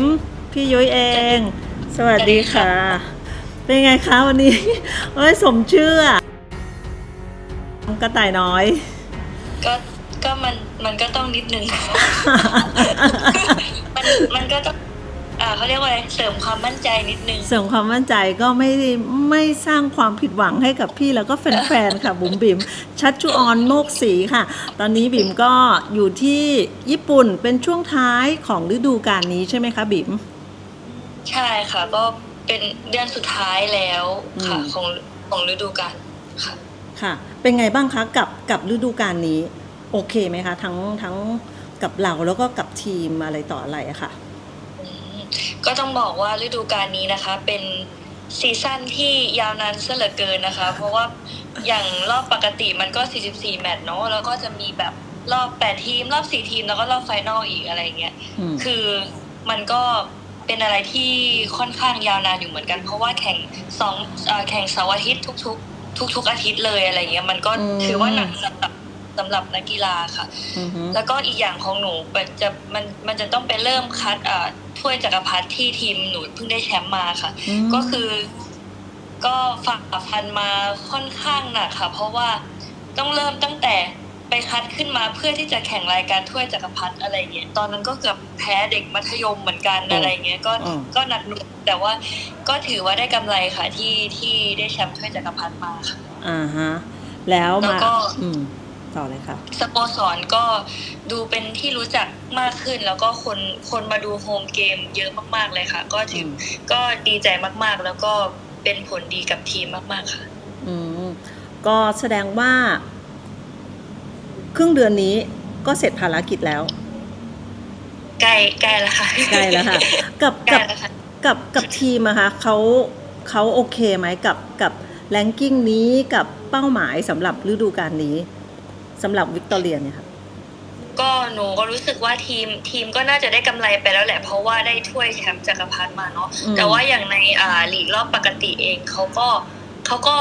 ม พี่ยุ้ยเอง สวัสดีค่ะ เป็นไงคะวันนี้เอ้ยสมชื่ออะกระต่ายน้อย ก็ก็มันมันก็ต้องนิดนึง มันมันก็ต้อง อ่าเขาเรียกว่าอะไรเสริมความมั่นใจนิดนึง เสริมความมั่นใจก็ไม่ได้ไม่สร้างความผิดหวังให้กับพี่แล้วก็แฟนๆค่ะ บุ๋มบิ๋มชัดจุออนโมกศรีค่ะ ตอนนี้บิ๋มก็อยู่ที่ญี่ปุ่นเป็นช่วงท้ายของฤดูกาลนี้ใช่ไหมคะบิ๋มใช่ค่ะ ก็เป็นเดือนสุดท้ายแล้วค่ะอืมของของฤดูกาลค่ะค่ะ เป็นไงบ้างคะกับกับฤดูกาลนี้ โอเคไหมคะ ทั้งทั้งกับเราแล้วก็กับทีมอะไรต่ออะไรอะค่ะอืม ก็ต้องบอกว่าฤดูกาลนี้นะคะ เป็นซีซั่นที่ยาวนานซะเหลือเกินนะคะ เพราะว่าอย่างรอบปกติมันก็ 44 แมตช์เนาะแล้วก็จะมีแบบรอบ 8 ทีม รอบ 4 ทีม แล้วก็รอบไฟนอลอีกอะไรเงี้ยอืมคือมันก็เป็นอะไรที่ค่อนข้างยาวนานอยู่เหมือนกัน เพราะว่าแข่งสองเอ่อแข่งเสาร์อาทิตย์ทุก ๆ ทุก ๆ อาทิตย์เลยอะไรเงี้ยมันก็อืมถือว่าหนักสำหรับสำหรับนักกีฬาค่ะอือฮึแล้วก็อีกอย่างของหนูมันจะมันมันจะต้องไปเริ่มคัดอ่า ถ้วยจักรพรรดิที่ทีมหนูเพิ่งได้แชมป์มาค่ะมก็คือ ก็ฝ่าฟันมาค่อนข้างหนักค่ะ เพราะว่าต้องเริ่มตั้งแต่ไปคัดขึ้นมาเพื่อที่จะแข่งรายการถ้วยจักรพรรดิอะไรเงี้ยตอนนั้นก็เกือบแพ้เด็กมัธยมเหมือนกันอะไรเงี้ยก็อืมก็หนักหนุกแต่ว่าก็ถือว่าได้กำไรค่ะที่ที่ได้แชมป์ถ้วยจักรพรรดิมาค่ะอ่าฮะแล้วแล้วมาก็อืม ต่อเลยค่ะสโมสรก็ดูเป็นที่รู้จักมากขึ้น แล้วก็คนคนมาดูโฮมเกมเยอะมาก ๆเลยค่ะ ก็ถืออมก็ดีใจมากๆ แล้วก็เป็นผลดีกับทีมมาก ๆค่ะ อืมก็แสดงว่า ครึ่งเดือนนี้ก็เสร็จภารกิจแล้ว ใกล้ใกล้แล้วค่ะใกล้แล้วค่ะ กับใกล้กับแล้วค่ะ กับกับทีมอะคะเขาเขาโอเคไหมกับกับแรงกิ้งนี้กับเป้าหมายสำหรับฤดูกาลนี้ สำหรับวิกตอเรียเนี่ยค่ะก็หนูก็รู้สึกว่าทีมทีมก็น่าจะได้กำไรไปแล้วแหละ เพราะว่าได้ถ้วยแชมป์จักรพรรดิมาเนาะอืมแต่ว่าอย่างในอ่าลีกรอบปกติเองเขาก็เขาก็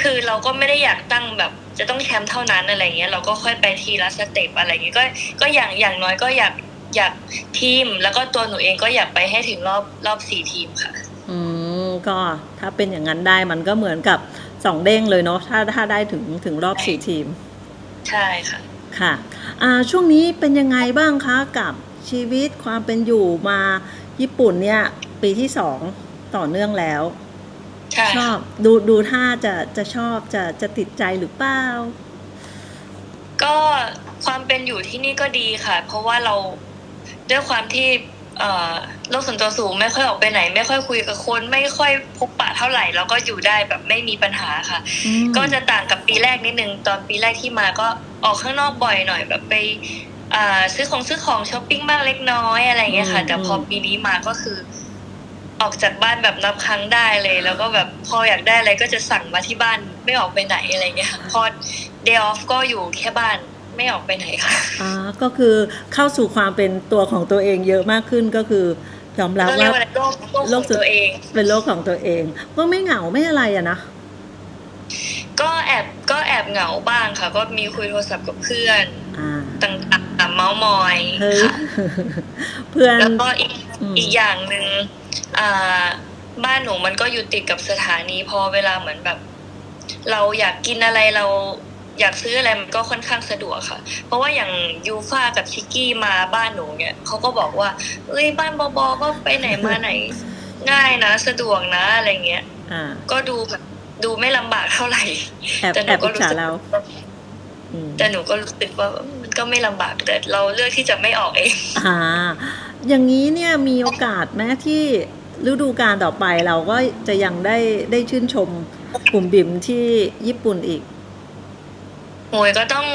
คือเราก็ไม่ได้อยากตั้งแบบ จะต้องแชมป์เท่านั้นอะไรเงี้ยเราก็ค่อยไปทีละสเต็ปอะไรเงี้ยก็ก็อย่างอย่างน้อยก็อยากอยากทีม แล้วก็ตัวหนูเองก็อยากไปให้ถึงรอบรอบสี่ทีมค่ะ อืมก็ถ้าเป็นอย่างนั้นได้มันก็เหมือนกับสองเด้งเลยเนาะถ้าถ้าได้ถึงถึงรอบสี่ทีม ใช่ค่ะค่ะอ่าช่วงนี้เป็นยังไงบ้างคะกับชีวิตความเป็นอยู่มาญี่ปุ่นเนี่ยปีที่สองต่อเนื่องแล้วใช่ชค่ะอบดูดูท่าจะจะชอบจะจะติดใจหรือเปล่า ก็ความเป็นอยู่ที่นี่ก็ดีค่ะ เพราะว่าเราด้วยความที่เอ่อ โลกส่วนตัวสูงไม่ค่อยออกไปไหน ไม่ค่อยคุยกับคนไม่ค่อยพบปะเท่าไหร่เราก็อยู่ได้แบบไม่มีปัญหาค่ะอืมก็จะต่างกับปีแรกนิดนึงตอนปีแรกที่มาก็ออกข้างนอกบ่อยหน่อยแบบไปอ่าซื้อของซื้อของช้อปปิ้งบ้างเล็กน้อยอะไรอย่างเงี้ยค่ะ แต่พอปีนี้มาก็คือ ออกจากบ้านแบบนับครั้งได้เลย แล้วก็แบบพออยากได้อะไรก็จะสั่งมาที่บ้านไม่ออกไปไหนอะไรเงี้ยค่ะพอ day off ก็อยู่แค่บ้าน ไม่ออกไปไหนค่ะอ่าก็คือเข้าสู่ความเป็นตัวของตัวเองเยอะมากขึ้นก็คือยอมรับก็เรียว่ากว่าอะไรโลกโลกโลขอกงส่วนตัวเอง เป็นโลกของตัวเอง ก็ไม่เหงาไม่อะไรอะนะ ก็แอบก็แอบเหงาบ้างค่ะ ก็มีคุยโทรศัพท์กับเพื่อนอ่าต่างๆเมาส์มอยเฮ้ยค่ะเพื่อน แล้วก็อีกอืม อีกอย่างหนึ่งอ่าบ้านหนูมันก็อยู่ติดกับสถานีพอเวลาเหมือนแบบ เราอยากกินอะไรเรา อยากซื้ออะไรมันก็ค่อนข้างสะดวกค่ะ เพราะว่าอย่างยูฟ่ากับชิกกี้มาบ้านหนูเนี่ยเขาก็บอกว่าเอ้ยบ้านบอบอก็ไปไหนมาไหน ง่ายนะ สะดวกนะอะไรเงี้ยอ่า ก็ดูแบบดูไม่ลำบากเท่าไหร่ แอบแต่หแอนูบก็อิจรู้ฉาสึกเราอืม แต่หนูก็รู้สึกว่ามันก็ไม่ลำบากแต่เราเลือกที่จะไม่ออกเอง อ่าอย่างนี้เนี่ยมีโอกาสแม้ที่ฤดูกาลต่อไปเราก็จะยังได้ได้ชื่นชมกลุ่มบิ่มที่ญี่ปุ่นอีก โหยก็ต้อง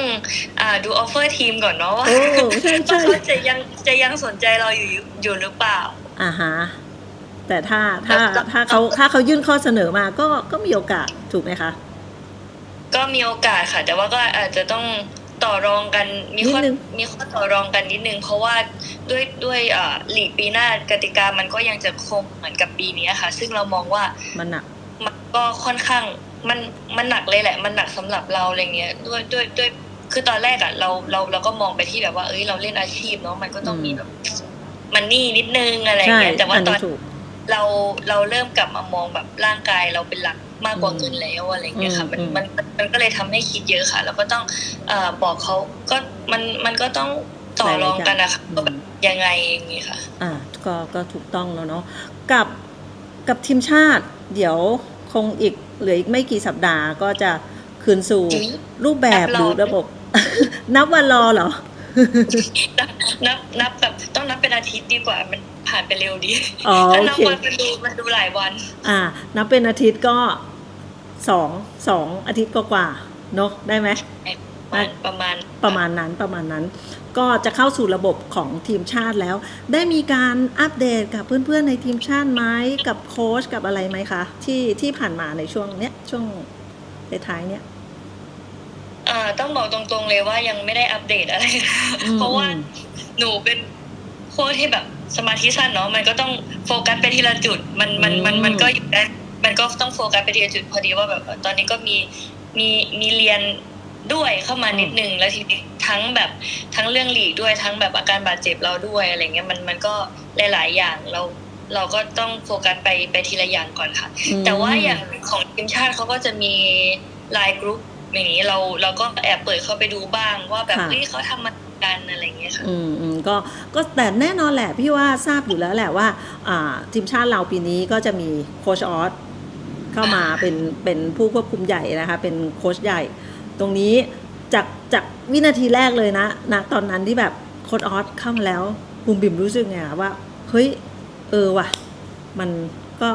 อ่าดูออฟเฟอร์ทีมก่อนเนาะว่าโอ้ใช่ใช่ว่าเขาจะยังจะยังสนใจเราอยู่อยู่หรือเปล่าอ่าฮะแต่ถ้าถ้าแล้วก็ถ้าเขาถ้าเขายื่นข้อเสนอมาก็ก็มีโอกาสถูกไหมคะ ก็มีโอกาสค่ะ แต่ว่าก็อาจจะต้องต่อรองกันมีข้อนิดนึงมีข้อต่อรองกันนิดนึง เพราะว่าด้วยด้วยอ่าลีกปีหน้ากติกามันก็ยังจะคงเหมือนกับปีนี้ค่ะ ซึ่งเรามองว่ามันหนักมันก็ค่อนข้าง มันมันหนักเลยแหละ มันหนักสำหรับเราอะไรเงี้ยด้วยด้วยด้วยคือตอนแรกอะเราเราเราก็มองไปที่แบบว่าเอ้ยเราเล่นอาชีพเนาะมันก็ต้องมีแบบมันนี่นิดนึงอะไรใช่เงี้ยแต่ว่าอันตอนี้นถูกเราเราเริ่มกลับมามองแบบร่างกายเราเป็นหลักมากกว่าอืมเงินแล้วอะไรเงี้ยค่ะมันอืมมันมันก็เลยทำให้คิดเยอะค่ะ แล้วก็ต้องเอ่อบอกเขาก็มันมันก็ต้องต่อรองกันนะคะอืมว่าแบบยังไงอย่างงี้ค่ะ อ่าก็ก็ถูกต้องแล้วเนาะกับกับทีมชาติ เดี๋ยวคงอีก เหลืออีกไม่กี่สัปดาห์ก็จะคืนสู่อืมรูปแบบนับรอหรือระบบ นับวันรอเหรอนับนับนับแบบต้องนับเป็นอาทิตย์ดีกว่ามันผ่านไปเร็วดีอ๋อถ้าโอนับเควันมันดูมันดูหลายวัน อ่า นับเป็นอาทิตย์ก็สองสองอาทิตย์กว่าๆเนาะได้ไหมประ มาณประมาณประมาณนั้นประมาณนั้น ก็จะเข้าสู่ระบบของทีมชาติแล้ว ได้มีการอัปเดตกับเพื่อนๆในทีมชาติไหมกับโค้ชกับอะไรไหมคะ ที่ที่ผ่านมาในช่วงเนี้ยช่วงท้ายๆเนี้ยอ่าต้องบอกตรงๆเลยว่ายังไม่ได้อัปเดตอะไรอืมเพราะว่าอืมหนูเป็นโค้ชที่แบบสมาธิสั้นเนาะมันก็ต้องโฟกัสไปทีละจุด มันมันมันมันก็อยู่ได้มันก็ต้องโฟกัสไปทีละจุดพอดีว่าแบบเออตอนนี้ก็มีมีมีเรียน ด้วยเข้ามานิดนึงแล้วทีนี้ทั้งแบบทั้งเรื่องหลีกด้วยทั้งแบบอาการบาดเจ็บเราด้วยอะไรเงี้ยมันมันก็หลาย ๆ อย่างเราเราก็ต้องโฟกัสไปไปทีละอย่างก่อนค่ะอืมแต่ว่าอย่างของทีมชาติเขาก็จะมีไลน์กรุ๊ปอย่างนี้เราเราก็แอบเปิดเข้าไปดูบ้างว่าแบบค่ะเฮ้ยเขาทำมากันอะไรอย่างเงี้ยค่ะอืมอืมก็ก็แต่แน่นอนแหละพี่ว่าทราบอยู่แล้วแหละว่าอ่าทีมชาติเราปีนี้ก็จะมีโค้ชออสเข้ามาเป็นเป็นผู้ควบคุมใหญ่นะคะ เป็นโค้ชใหญ่ ตรงนี้จากจากวินาทีแรกเลยนะนะตอนนั้นที่แบบโค้ชออสเข้ามาแล้วบุมบิมรู้สึกไงคะว่า เฮ้ย เออว่ะ มันก็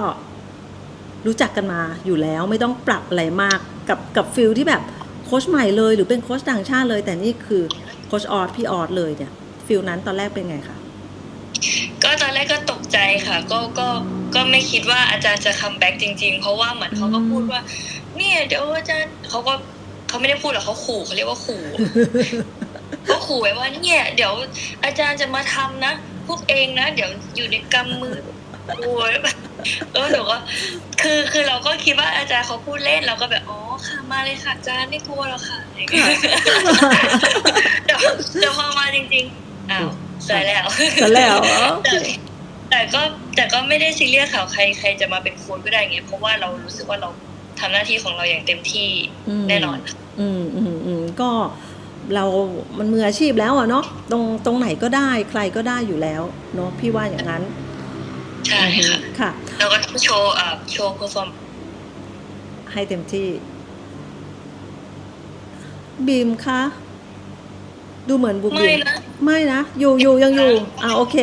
รู้จักกันมาอยู่แล้วไม่ต้องปรับอะไรมากกับกับฟิลที่แบบโค้ชใหม่เลย หรือเป็นโค้ชต่างชาติเลย แต่นี่คือโค้ชออสพี่ออสเลยเนี่ยฟิลนั้นตอนแรกเป็นไงคะก็ตอนแรกก็ตกใจค่ะ ก็ก็ก็ไม่คิดว่าอาจารย์จะคัมแบ็กจริง ๆ เพราะว่าเหมือนเขาก็พูดว่า เนี่ยเดี๋ยวอาจารย์เขาก็ เขาไม่ได้พูดหรอกเขาขู่เขาเรียกว่าขู่ก็ขู่ไว้ว่าเนี่ยเดี๋ยวอาจารย์จะมาทำนะพวกเองนะเดี๋ยวอยู่ในกำมือโอ้ยแบบเออหนูก็คือคือเราก็คิดว่าอาจารย์เขาพูดเล่นเราก็แบบอ๋อค่ะมาเลยค่ะอาจารย์ไม่กลัวหรอกค่ะอะไรอย่างเงี้ยแต่แต่พอมาจริงๆอ้าวใส่แล้วซะแล้วแต่แต่ก็แต่ก็ไม่ได้ซีเรียสค่ะใครใครจะมาเป็นโค้ชก็ได้ไงเพราะว่าเรารู้สึกว่าเรา ทำหน้าที่ของเราอย่างเต็มที่อืมแน่นอน อืมอืมอืมก็เรา มันมืออาชีพแล้วอะเนาะ ตรง ตรงไหนก็ได้ ใครก็ได้อยู่แล้ว เนาะ พี่ว่าอย่างนั้น ใช่ค่ะ ค่ะแล้วก็ต้องโชว์อ่าโชว์เพอร์ฟอร์ม ให้เต็มที่ บีมคะ ดูเหมือนบุมไม่บีมนะ ไม่นะ อยู่อยู่ยังอยู่ อ่าโอเค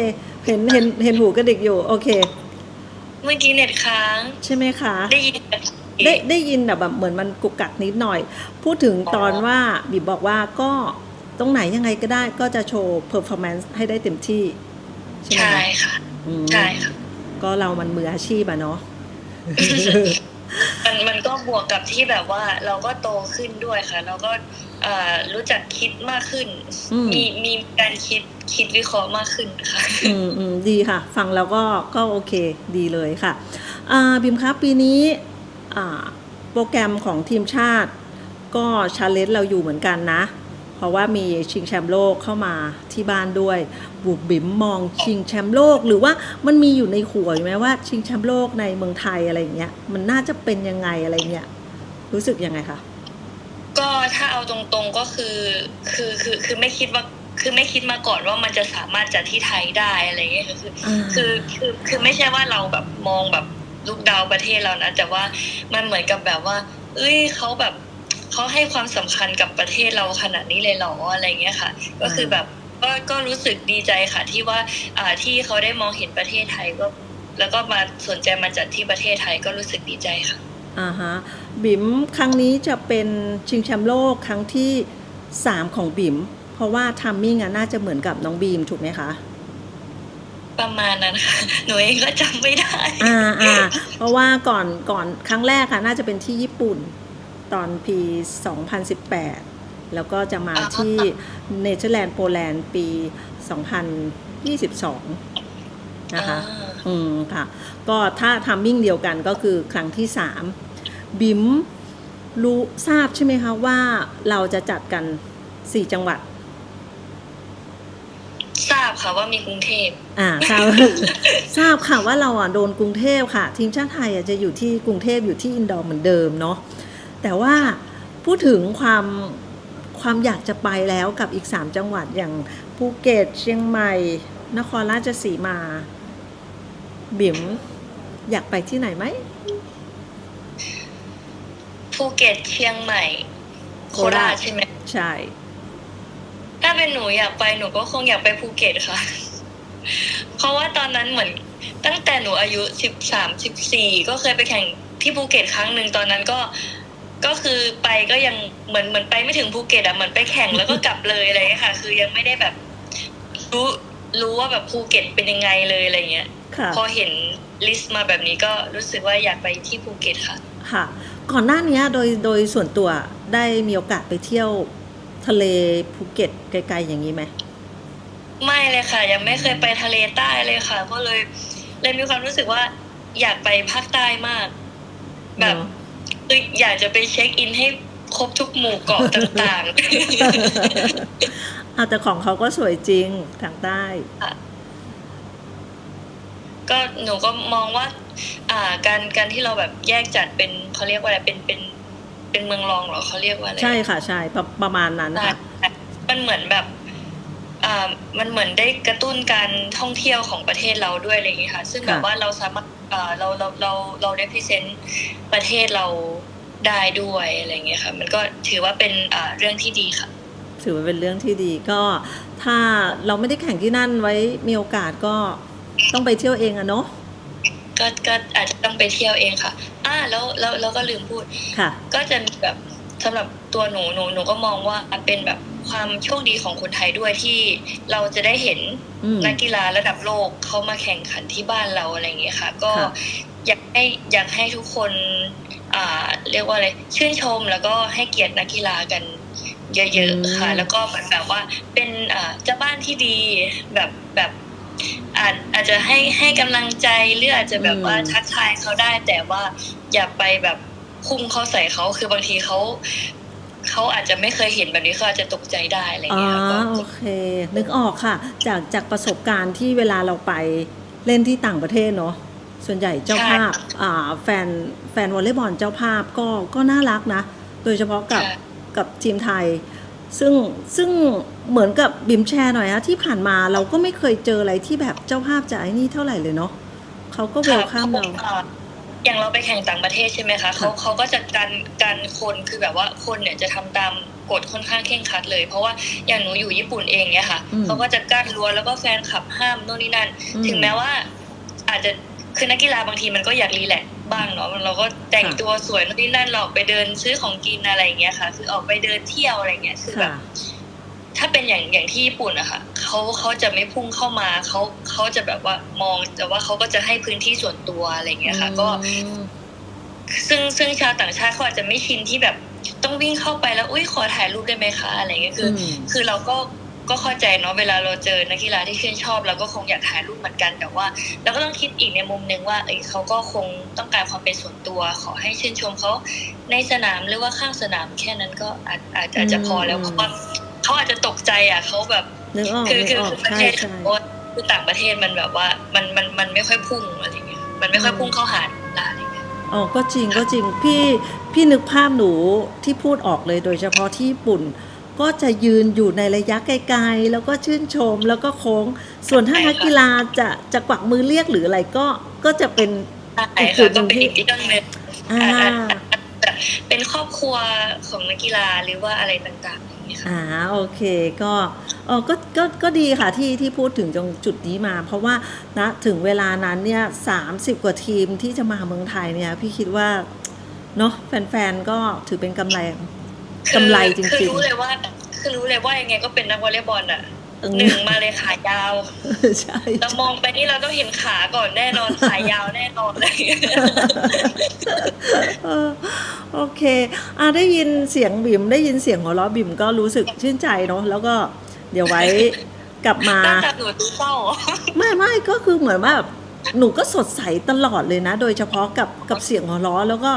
เห็น เห็น เห็นหูกระดิกอยู่ โอเค เมื่อกี้เน็ตค้าง ใช่ไหมคะ ได้ยินแบบ ได้ได้ยินแบบแบบเหมือนมันกุกกักนิดหน่อย พูดถึงตอนว่าบีบอกว่าก็ตรงไหนยังไงก็ได้ก็จะโชว์เพอร์ฟอร์แมนซ์ให้ได้เต็มที่ ใช่ไหมใช่คะค่ะอืมใช่ค่ะก็เรามันมืออาชีพอะเนาะมันมันก็บวกกับที่แบบว่าเราก็โตขึ้นด้วยค่ะ เราก็เอ่อรู้จักคิดมากขึ้นอืมมีมีการคิดคิดวิเคราะห์มากขึ้นค่ะ อืมอืมดีค่ะ ฟังแล้วก็ก็โอเค ดีเลยค่ะ อ่าบิมครับปีนี้อ่า โปรแกรมของทีมชาติ ก็ชาเลนจ์เราอยู่เหมือนกันนะ เพราะว่ามีชิงแชมป์โลกเข้ามาที่บ้านด้วยบุบบิมมองชิงแชมป์โลก หรือว่ามันมีอยู่ในหัวอยู่ไหมว่า ชิงแชมป์โลกในเมืองไทยอะไรอย่างเงี้ยมันน่าจะเป็นยังไงอะไรเงี้ยรู้สึกยังไงคะก็ถ้าเอาตรงๆก็คือคือคือคือไม่คิดว่าคือไม่คิดมาก่อนว่ามันจะสามารถจัดที่ไทยได้อะไรเงี้ยคืออ่าคือคือคือไม่ใช่ว่าเราแบบมองแบบ ลูกดาวประเทศเรานะแต่ว่ามันเหมือนกับแบบว่า เอ้ยเขาแบบเขาให้ความสำคัญกับประเทศเราขนาดนี้เลยเหรออะไรเงี้ยค่ะ ก็คือแบบก็ก็รู้สึกดีใจค่ะ ที่ว่าอ่าที่เขาได้มองเห็นประเทศไทยก็แล้วก็มาสนใจมาจัดที่ประเทศไทยก็รู้สึกดีใจค่ะอ่าฮะบิ๋มครั้งนี้จะเป็นชิงแชมป์โลกครั้งที่ 3 ของบิ๋มเพราะว่าทัมมิ่งอะน่าจะเหมือนกับน้องบีมถูกไหมคะ ประมาณนั้นค่ะ หนูเองก็จำไม่ได้ อ่าอ่าเพราะว่าก่อนก่อนครั้งแรกค่ะ น่าจะเป็นที่ญี่ปุ่นตอนปี 2018 แล้วก็จะมาที่เนเธอร์แลนด์โปแลนด์ปี 2022 นะคะอ่าอืมค่ะ ก็ถ้าทัมมิ่งเดียวกันก็คือครั้งที่สามบิมรู้ทราบใช่ไหมคะว่าเราจะจัดกันสี่จังหวัดทราบ ค่ะว่ามีกรุงเทพอ่าทราบทราบค่ะว่าเราอะโดนกรุงเทพค่ะ ทีมชาติไทยอะจะอยู่ที่กรุงเทพอยู่ที่อินดอร์เหมือนเดิมเนาะแต่ว่าพูดถึงความความอยากจะไปแล้วกับอีก 3 จังหวัดอย่างภูเก็ตเชียงใหม่ นครราชสีมา บิ๋มอยากไปที่ไหนไหมภูเก็ตเชียงใหม่ โคราชใช่ไหมใช่ ถ้าเป็นหนูอยากไปหนูก็คงอยากไปภูเก็ตค่ะ เพราะว่าตอนนั้นเหมือนตั้งแต่หนูอายุสิบสามสิบสี่ก็เคยไปแข่งที่ภูเก็ตครั้งหนึ่งตอนนั้นก็ก็คือไปก็ยังเหมือนเหมือนไปไม่ถึงภูเก็ตอะเหมือนไปแข่งแล้วก็กลับเลยอะไรอย่างเงี้ยค่ะ คือยังไม่ได้แบบ รู้รู้ว่าแบบภูเก็ตเป็นยังไงเลยอะไรเงี้ยค่ะพอเห็นลิสต์มาแบบนี้ก็รู้สึกว่าอยากไปที่ภูเก็ตค่ะ ค่ะ ก่อนหน้านี้โดยโดยส่วนตัวได้มีโอกาสไปเที่ยว ทะเลภูเก็ตไกลๆอย่างนี้ไหมไม่เลยค่ะ ยังไม่เคยไปทะเลใต้เลยค่ะ ก็เลยเลยมีความรู้สึกว่า อยากไปภาคใต้มาก แบบเนอะคืออยากจะไปเช็คอินให้ครบทุกหมู่เกาะต่างอะแต่ของเขาก็สวยจริงทางใต้ๆก็หนูก็มองว่า อ่าการการที่เราแบบแยกจัดเป็นเขาเรียกว่าอะไรเป็นเป็น เป็นเมืองรองเหรอเขาเรียกว่าอะไร ใช่ค่ะ ใช่ประประมาณนั้นใช่ค่ะ มันเหมือนแบบอ่ามันเหมือนได้กระตุ้นการท่องเที่ยวของประเทศเราด้วยอะไรอย่างงี้ค่ะ ซึ่งแบบค่ะ ว่าเราสามารถอ่าเราเราเราเราได้พิเศษประเทศเราได้ด้วยอะไรอย่างเงี้ยค่ะ มันก็ถือว่าเป็นอ่าเรื่องที่ดีค่ะ ถือว่าเป็นเรื่องที่ดีก็ถ้าเราไม่ได้แข่งที่นั่นไว้มีโอกาสก็ต้องไปเที่ยวเองอะเนาะ ก็ก็อาจจะต้องไปเที่ยวเองค่ะ อ่าแล้วแล้วแล้วก็ลืมพูด ค่ะ ก็จะมีแบบสำหรับตัวหนูหนูหนูก็มองว่าเป็นแบบความโชคดีของคนไทยด้วยที่เราจะได้เห็นอืมนักกีฬาระดับโลกเขามาแข่งขันที่บ้านเราอะไรอย่างเงี้ยค่ะ ก็ค่ะอยากให้อยากให้ทุกคนอ่าเรียกว่าอะไรชื่นชมแล้วก็ให้เกียรตินักกีฬากันเยอะๆค่ะ แล้วก็เหมือนแบบว่าเป็นอ่าเจ้าบ้านที่ดีแบบแบบ อาจอาจจะให้ให้กำลังใจหรืออาจจะแบบว่าทักทายเขาได้ แต่ว่าอย่าไปแบบพุ่งเข้าใส่เขาคือบางทีเขาเขาอาจจะไม่เคยเห็นแบบนี้เขาอาจจะตกใจได้อะไรอย่างอ๋อเงี้ยค่ะก็โอเค นึกออกค่ะ จากจากประสบการณ์ที่เวลาเราไปเล่นที่ต่างประเทศเนาะส่วนใหญ่เจ้าภาพอ่าแฟนแฟนวอลเลย์บอลเจ้าภาพก็ก็น่ารักนะ โดยเฉพาะกับค่ะกับทีมไทย ซึ่งซึ่งเหมือนกับบิมแชร์หน่อยฮะที่ผ่านมาเราก็ไม่เคยเจออะไรที่แบบเจ้าภาพจะไอ้นี่เท่าไหร่เลยเนาะเขาก็เวลข้ามเราอ่อย่างเราไปแข่งต่างประเทศใช่ไหมคะเขาเขาก็จะการการคนคือแบบว่าคนเนี่ยจะทำตามกฎค่อนข้างเคร่งครัดเลย เพราะว่าอย่างหนูอยู่ญี่ปุ่นเองเนี่ยค่ะอืมเขาก็จะกั้นรั้วแล้วก็แฟนคลับห้ามโน่นนี่นั่นอืมถึงแม้ว่าอาจจะ คือนักกีฬาบางทีมันก็อยากรีแลกซ์บ้างเนาะเราก็แต่งค่ะตัวสวยโน่นนี่นั่นเราออกไปเดินซื้อของกินอะไรอย่างเงี้ยค่ะ คือออกไปเดินเที่ยวอะไรอย่างเงี้ยคือแบบค่ะถ้าเป็นอย่างอย่างที่ญี่ปุ่นอะค่ะเขาเขาจะไม่พุ่งเข้ามาเขาเขาจะแบบว่ามองแต่ว่าเขาก็จะให้พื้นที่ส่วนตัวอะไรอย่างเงี้ยค่ะ ก็อืมซึ่งซึ่งชาวต่างชาติเขาอาจจะไม่ชินที่แบบต้องวิ่งเข้าไปแล้วอุ้ยขอถ่ายรูปได้ไหมคะอะไรเงี้ยคืออมคือเราก็ ก็เข้าใจเนาะเวลาเราเจอนักกีฬาที่ชื่นชอบเราก็คงอยากถ่ายรูปเหมือนกันแต่ว่าเราก็ต้องคิดอีกในมุมหนึ่งว่าเอ้ยเขาก็คงต้องการความเป็นส่วนตัว ขอให้ชื่นชมเขาในสนามหรือว่าข้างสนามแค่นั้นก็อาจอาจอาจจะพอแล้วเพราะว่าเขาอาจจะตกใจอะเขาแบบนึกออกคือนึกคือออกคือประใช่เทศใช่เขาคือต่างประเทศมันแบบว่ามันมันมันไม่ค่อยพุ่งอะไรเงี้ยมันไม่ค่อยพุ่งเข้าหานักกีฬาอะไรเงี้ยอ๋อก็จริงก็จริงพี่พี่นึกภาพหนูที่พูดออกเลยโดยเฉพาะที่ญี่ปุ่น ก็จะยืนอยู่ในระยะไกลๆ แล้วก็ชื่นชมแล้วก็โค้ง ส่วนถ้าใช่ค่ะนักกีฬาจะจะกวักมือเรียกหรืออะไรก็ก็จะเป็นใช่อีกจุค่ะดหนึ่ก็งเป็นที่อีกเรื่องหนึ่งอ่าอาจอาจอาจจะเป็นครอบครัวของนักกีฬาหรือว่าอะไรต่างๆอย่างเงี้ยค่ะอ่าโอเคก็เออก็ก็ก็ดีค่ะที่ที่พูดถึงตรงจุดนี้มา เพราะว่านะถึงเวลานั้นเนี่ยสามสิบกว่าทีมที่จะมาเมืองไทยเนี่ย พี่คิดว่าเนาะแฟนๆก็ถือเป็นกำไรคือ กำไรจคือริงรู้เลยว่า คือรู้เลยว่ายังไงก็เป็นนักวอลเลย์บอลอะๆเออหนึ่งมาเลยขายาวใช่เรามองไปนี่เราต้องเห็นขาก่อนแน่นอนขายาวแน่นอนเลยเออโอเคอะได้ยินเสียงบิ่มได้ยินเสียงหัวเราะบิ่มก็รู้สึกชื่นใจเนาะแล้วก็เดี๋ยวไว้กลับมาหน้าตาหนูดูเศร้าไม่ไม่ก็คือเหมือนว่าแบบหนูก็สดใสตลอดเลยนะ โดยเฉพาะกับกับเสียงหัวเราะแล้วก็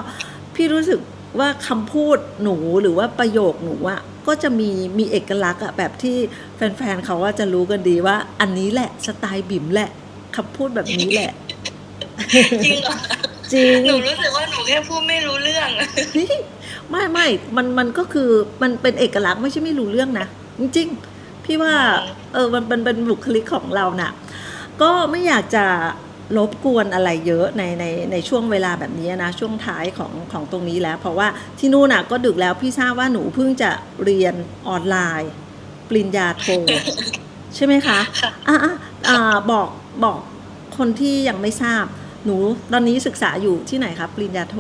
พี่รู้สึก ว่าคำพูดหนูหรือว่าประโยคหนูอะก็จะมีมีเอกลักษณ์อะแบบที่แฟนๆเขาว่าจะรู้กันดีว่า อันนี้แหละสไตล์บิ่มแหละคำพูดแบบนี้แหละ จริงเหรอจริงหนูรู้สึกว่าหนูแค่พูดไม่รู้เรื่องไม่ไม่มันมันก็คือมันเป็นเอกลักษณ์ไม่ใช่ไม่รู้เรื่องนะจริงๆพี่ว่า เออมันเป็นเป็นบุคลิกของเราน่ะ ก็ไม่อยากจะ รบกวนอะไรเยอะในในในช่วงเวลาแบบนี้นะช่วงท้ายของของตรงนี้แล้ว เพราะว่าที่นู่นน่ะก็ดึกแล้วพี่ทราบว่าหนูเพิ่งจะเรียนออนไลน์ ปริญญาโท ใช่ไหมคะค่ะอะอะอ่าบอกบอกคนที่ยังไม่ทราบ หนูตอนนี้ศึกษาอยู่ที่ไหนครับปริญญาโท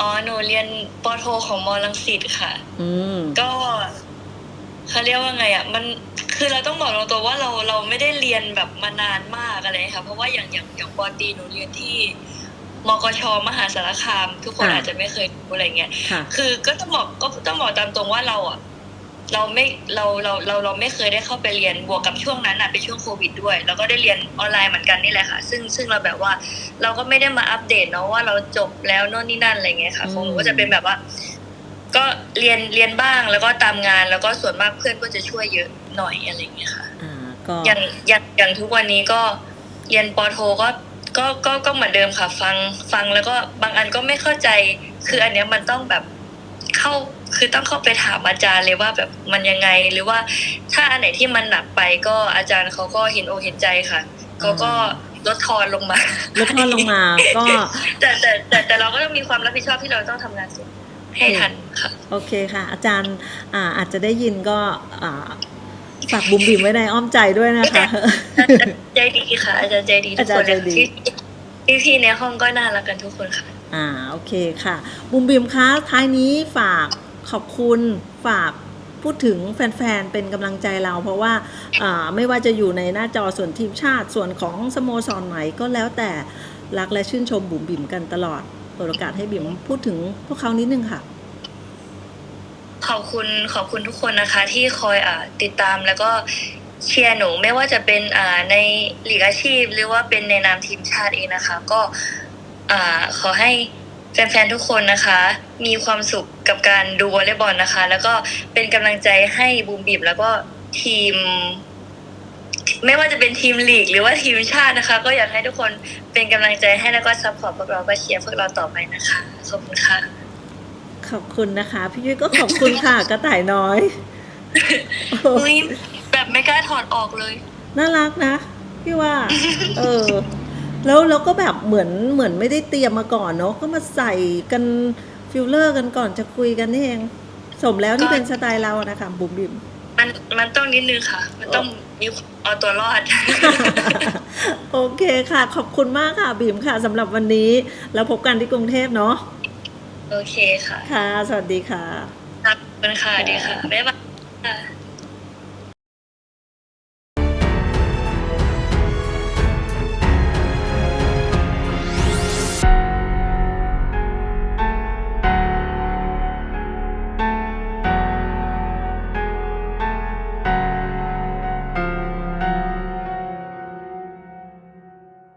อ๋อหนูเรียนปอโทของมอลังสิตค่ะ อืมก็ เขาเรียกว่าไงอะมันคือเราต้องบอกตรงๆว่าเราเราไม่ได้เรียนแบบมานานมากอะไรค่ะเพราะว่าอย่างอย่างอย่างปอตรีหนูเรียนที่มกชมหาสารคาม ทุกคนค่ะอาจจะไม่เคยรู้อะไรเงี้ยค่ะคือก็ต้องบอกก็ต้องบอกตามตรงว่าเราอะเราไม่เราเราเราเราไม่เคยได้เข้าไปเรียนบวกกับช่วงนั้นอะเป็นช่วงโควิดด้วย แล้วก็ได้เรียนออนไลน์เหมือนกันนี่แหละค่ะ ซึ่งซึ่งเราแบบว่า เราก็ไม่ได้มาอัปเดตเนาะว่าเราจบแล้วโน่นนี่นั่นอะไรเงี้ยค่ะคงก็จะเป็นแบบว่า ก็เรียนเรียนบ้างแล้วก็ตามงานแล้วก็ส่วนมากเพื่อนก็จะช่วยเยอะหน่อยอะไรเงี้ยค่ะอ่าก็อย่างอย่างอย่างทุกวันนี้ก็เรียนปอโทก็ก็ก็ก็เหมือนเดิมค่ะ ฟังฟังแล้วก็บางอันก็ไม่เข้าใจ คืออันเนี้ยมันต้องแบบเข้าคือต้องเข้าไปถามอาจารย์เลยว่าแบบมันยังไงหรือว่าถ้าอันไหนที่มันหนักไปก็อาจารย์เขาก็เห็นอกเห็นใจค่ะเขาก็ลดทอนลงมาลดทอนลงมา ก็แต่แต่แต่แต่เราก็ต้องมีความรับผิดชอบที่เราต้องทำงานสุด ให้ทันค่ะ โอเคค่ะ อาจารย์อ่าอาจจะได้ยินก็อ่าฝากบุ๋มบิ๋มไว้ในอ้อมใจด้วยนะคะ อาจารย์ใจดีค่ะอาจารย์ใจดีทุกคนอาจารย์ใจดี ที่ที่พี่ๆในห้องก็น่ารักกันทุกคนค่ะ อ่าโอเคค่ะ บุ๋มบิ๋มคะท้ายนี้ฝากขอบคุณฝากพูดถึงแฟนๆ เป็นกำลังใจเรา เพราะว่าอ่าไม่ว่าจะอยู่ในหน้าจอส่วนทีมชาติส่วนของสโมสรไหนก็แล้วแต่รักและชื่นชมบุ๋มบิ๋มกันตลอดเปิดโอกาสให้บิ๋มพูดถึงพวกเขานิดนึงค่ะ ขอบคุณขอบคุณทุกคนนะคะ ที่คอยอ่าติดตามแล้วก็เชียร์หนูไม่ว่าจะเป็นอ่าในหลีกอาชีพ หรือว่าเป็นในนามทีมชาติเองนะคะ ก็อ่าขอให้แฟนๆทุกคนนะคะ มีความสุขกับการดูวอลเลย์บอลนะคะ แล้วก็เป็นกำลังใจให้บูมบิบแล้วก็ทีม ไม่ว่าจะเป็นทีมลีกหรือว่าทีมชาตินะคะ ก็อยากให้ทุกคนเป็นกำลังใจให้แล้วก็ซัพพอร์ตพวกเราก็เชียร์พวกเราต่อไปนะคะขอบคุณค่ะ ขอบคุณนะคะ พี่ยุ้ยก็ขอบคุณค่ะกระต่ายน้อยอุ้ยแบบไม่กล้าถอดออกเลย น่ารักนะพี่ว่า เออ แล้วเราก็แบบเหมือนเหมือนไม่ได้เตรียมมาก่อนเนาะก็มาใส่กันฟิลเลอร์กันก่อนจะคุยกันนี่เอง สมแล้วที่ก็เป็นสไตล์เรานะคะบุ๋มบิม มันมันต้องนิดนึงค่ะ มันต้องมีเอาตัวรอด โอเคค่ะ ขอบคุณมากค่ะบิมค่ะสำหรับวันนี้ แล้วพบกันที่กรุงเทพเนาะโอเคค่ะ ค่ะ สวัสดีค่ะขอบคุณค่ะดีค่ะ บ๊ายบายค่ะ